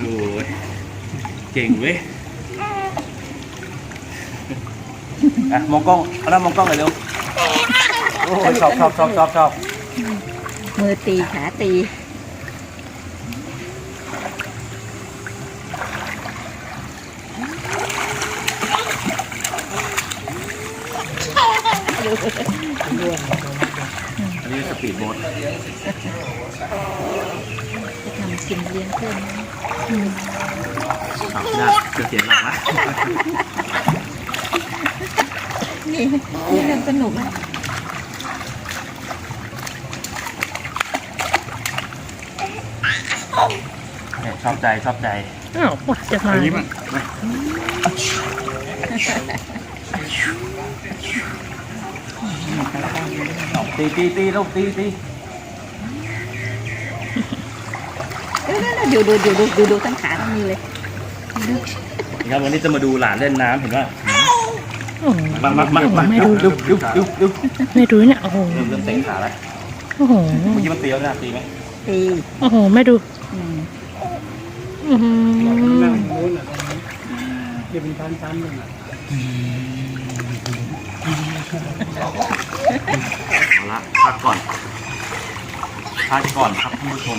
โอ้ยเก่งเว้ยอะมองกล้องเอาหน้ามองกล้องเลยเร็วโอ้ยชอบชอบชอบชอบชอบมือตีขาตีอันนี้สปีดโบ๊ทจะทำ กินเลี้ยงเพื่อนนะครับน่าจะเสียหลักนะนี่นี่เริ่มสนุกแล้วเนี่ยชอบใจชอบใจอ้าวว่าจะมาอันนี้มันตีตีตีลูกตีตี เออนั่นๆ ดูดูดูดูดูดูทั้งขาทั้งมือเลยนี่ครับวันนี้จะมาดูหลานเล่นน้ำเห็นว่าโอ้โหมามามามาไม่ดูดูดูดูดูไม่ดูเนี่ยโอ้โหเริ่มเริ่มเตะขาแล้วโอ้โหเมื่อกี้มันตีแล้วนะตีไหมตีโอ้โหไม่ดูอืมอื้อหือนั่งนู้นอะตรงนี้จะเป็นชั้นๆหนึ่งอะเอาละพักก่อนพักก่อนครับท่านผู้ชม